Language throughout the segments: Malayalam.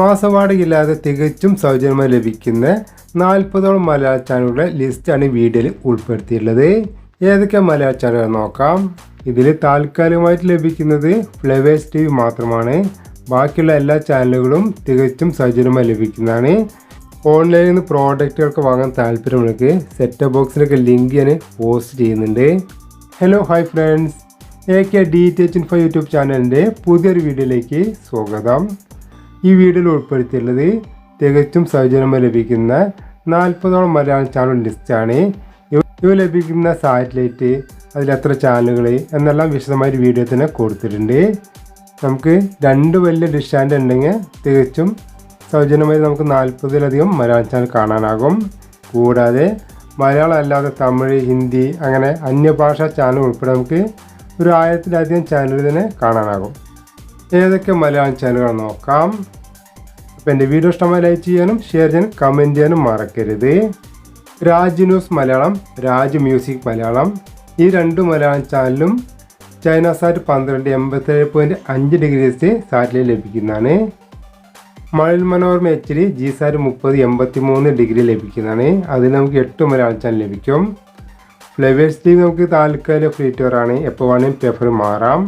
മാസവാടകയില്ലാതെ തികച്ചും സൗജന്യമായി ലഭിക്കുന്ന നാൽപ്പതോളം മലയാള ചാനലുകളുടെ ലിസ്റ്റാണ് വീഡിയോയിൽ ഉൾപ്പെടുത്തിയിട്ടുള്ളത്. ഏതൊക്കെ മലയാള ചാനലുകൾ നോക്കാം. ഇതിൽ താൽക്കാലികമായിട്ട് ലഭിക്കുന്നത് ഫ്ലവേഴ്സ് ടി വി മാത്രമാണ്. ബാക്കിയുള്ള എല്ലാ ചാനലുകളും തികച്ചും സൗജന്യമായി ലഭിക്കുന്നതാണ്. ഓൺലൈനിൽ നിന്ന് പ്രോഡക്റ്റുകളൊക്കെ വാങ്ങാൻ താല്പര്യമുള്ളവർക്ക് സെറ്റ് ബോക്സിലൊക്കെ ലിങ്ക് ഞാൻ പോസ്റ്റ് ചെയ്യുന്നുണ്ട്. Hello hi friends. A K D T H info YouTube ചാനലിന്റെ പുതിയൊരു വീഡിയോയിലേക്ക് സ്വാഗതം. ഈ വീഡിയോയിൽ ഉൾപ്പെടുത്തിയുള്ളത് തികച്ചും സൗജന്യമായി ലഭിക്കുന്ന നാൽപ്പതോളം മലയാളം ചാനൽ ലിസ്റ്റാണ്. ഇവ ലഭിക്കുന്ന സാറ്റലൈറ്റ് അതിലെത്ര ചാനലുകൾ എന്നെല്ലാം വിശദമായൊരു വീഡിയോ തന്നെ കൊടുത്തിട്ടുണ്ട്. നമുക്ക് രണ്ട് വലിയ ഡിഷ് ഉണ്ടെങ്കിൽ തികച്ചും സൗജന്യമായി നമുക്ക് നാൽപ്പതിലധികം മലയാളം ചാനൽ കാണാനാകും. കൂടാതെ മലയാളം അല്ലാതെ തമിഴ് ഹിന്ദി അങ്ങനെ അന്യഭാഷാ ചാനൽ ഉൾപ്പെടെ നമുക്ക് ഒരു ആയിരത്തിലധികം ചാനലുകൾ തന്നെ കാണാനാകും. ഏതൊക്കെ മലയാളം ചാനലുകൾ നോക്കാം. അപ്പോൾ എന്റെ വീഡിയോ ഇഷ്ടമായി ലൈക്ക് ചെയ്യാനും ഷെയർ ചെയ്യാനും കമന്റ് ചെയ്യാനും മറക്കരുത്. Raj news Malayalam Raj music Malayalam. ഈ രണ്ട് മലയാളം ചാനലും ചൈന സാറ്റ് പന്ത്രണ്ട് എൺപത്തേഴ് പോയിന്റ് അഞ്ച് ഡിഗ്രി വെച്ച് സാറ്റിൽ ലഭിക്കുന്നതാണ്. Mazhavil Manorama H D G sat മുപ്പത് എൺപത്തി മൂന്ന് ഡിഗ്രി ലഭിക്കുന്നതാണ്. അതിൽ നമുക്ക് എട്ട് മലയാളം ചാനൽ ലഭിക്കും. ഫ്ലവേഴ്സ് ടി നമുക്ക് താൽക്കാലിക ഫ്രീ ടൂറാണ് എപ്പോൾ വേണമെങ്കിലും പേപ്പർ മാറാം.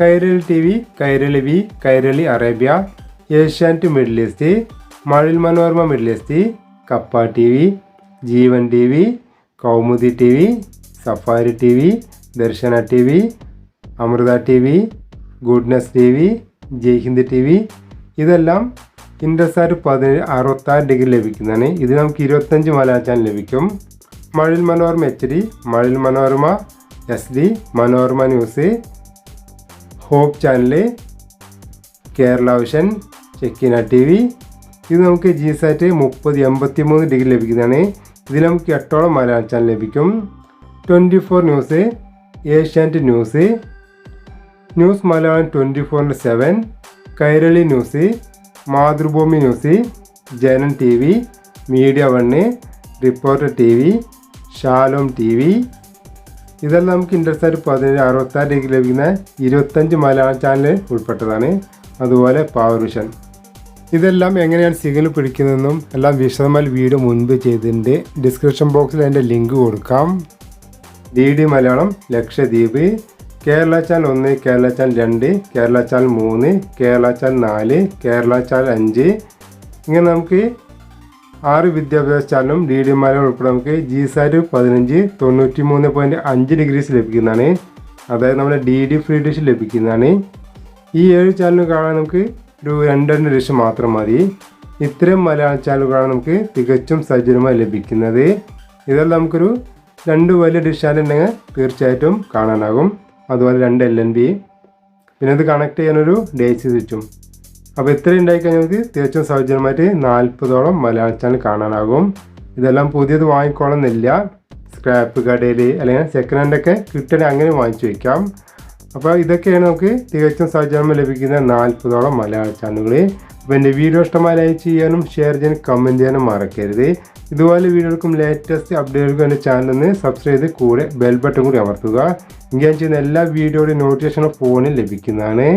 Kairali T V Kairali V Kairali Arabia Asianet middle east Mazhavil Manorama middle east Kappa T V Jeevan T V Kaumudi T V safari T V Darshana T V Amrita T V goodness T V Jaihind T V. ഇതെല്ലാം ഇൻഡസാറ്റ് പതിനേഴ് അറുപത്താറ് ഡിഗ്രി ലഭിക്കുന്നതാണ്. ഇത് നമുക്ക് ഇരുപത്തഞ്ച് മലയാള ചാനൽ ലഭിക്കും. Mazhavil Manorama H D Mazhavil Manorama S D Manorama news hope channel Kerala vision ചെക്കിന T V ഇത് നമുക്ക് ജി സാറ്റ് മുപ്പത് എൺപത്തി മൂന്ന് ഡിഗ്രി ലഭിക്കുന്നതാണ്. ഇതിൽ നമുക്ക് എട്ടോളം മലയാള ചാനൽ ലഭിക്കും. Twenty four news Asianet news news Malayalam twenty ഫോറിന്റെ seven Kairali news Mathrubhumi news Janam T V media one reporter T V Shalom T V ഇതെല്ലാം നമുക്ക് ഇൻഡർസാറ്റ് പതിനേഴ് അറുപത്താറ് ഡിഗ്രി ലഭിക്കുന്ന ഇരുപത്തഞ്ച് മലയാളം ചാനൽ ഉൾപ്പെട്ടതാണ്. അതുപോലെ പവർ വിഷൻ ഇതെല്ലാം എങ്ങനെയാണ് സിഗ്നൽ പിടിക്കുന്നതെന്നും എല്ലാം വിശദമായി വീഡിയോ മുൻപ് ചെയ്തിട്ടുണ്ട്. ഡിസ്ക്രിപ്ഷൻ ബോക്സിൽ അതിന്റെ ലിങ്ക് കൊടുക്കാം. D D Malayalam Lakshadweep Kerala channel ഒന്ന് കേരള ചാനൽ രണ്ട് കേരള ചാനൽ മൂന്ന് കേരള ചാനൽ നാല് കേരള ചാനൽ അഞ്ച്. ഇങ്ങനെ നമുക്ക് ആറ് വിദ്യാഭ്യാസ ചാനലും ഡി ഡി മാലും ഉൾപ്പെടെ നമുക്ക് ജി സാറ്റ് പതിനഞ്ച് തൊണ്ണൂറ്റി മൂന്ന് പോയിന്റ് അഞ്ച് ഡിഗ്രീസ് ലഭിക്കുന്നതാണ്. അതായത് നമ്മുടെ ഡി ഡി ഫ്രീ ഡിഷ് ലഭിക്കുന്നതാണ്. ഈ ഏഴ് ചാനലും കാണാൻ നമുക്ക് ഒരു രണ്ട് രണ്ട് ഡിഷ് മാത്രം മതി. ഇത്തരം മലയാള ചാനലുകളാണ് നമുക്ക് തികച്ചും സജ്ജനമായി ലഭിക്കുന്നത്. ഇതെല്ലാം നമുക്കൊരു രണ്ട് വലിയ ഡിഷ് ചാനൽ ഉണ്ടെങ്കിൽ തീർച്ചയായിട്ടും കാണാനാകും. അതുപോലെ രണ്ട് എൽ എൻ ബി പിന്നെ ഇത് കണക്ട് ചെയ്യാനൊരു ഡേസി സ്വിച്ചും അപ്പോൾ ഇത്രയും ഉണ്ടായിക്കഴിഞ്ഞാൽ നമുക്ക് തികച്ചും സൗജന്യമായിട്ട് നാൽപ്പതോളം മലയാള ചാനൽ കാണാനാകും. ഇതെല്ലാം പുതിയത് വാങ്ങിക്കോളന്നില്ല സ്ക്രാപ്പ് കടയിൽ അല്ലെങ്കിൽ സെക്കൻഡ് ഹാൻഡൊക്കെ കിട്ടണേ അങ്ങനെ വാങ്ങിച്ചു വയ്ക്കാം അപ്പോൾ ഇതൊക്കെയാണ് നമുക്ക് തികച്ചും സൗജന്യം ലഭിക്കുന്ന നാൽപ്പതോളം മലയാള ചാനലുകൾ അപ്പോൾ എന്റെ വീഡിയോ ഇഷ്ടമായി ലൈക്ക് ചെയ്യാനും ഷെയർ ചെയ്യാനും കമന്റ് ചെയ്യാനും മറക്കരുത്. ഇതുപോലെ വീഡിയോകൾക്കും ലേറ്റസ്റ്റ് അപ്ഡേറ്റുകൾക്കും എന്റെ ചാനലിന് സബ്സ്ക്രൈബ് ചെയ്ത് കൂടെ ബെൽ ബട്ടൺ കൂടി അമർത്തുക. ഇങ്ങനെ ചെയ്യുന്ന എല്ലാ വീഡിയോയുടെയും നോട്ടിഫിക്കേഷനും ഫോണിൽ ലഭിക്കുന്നതാണ്.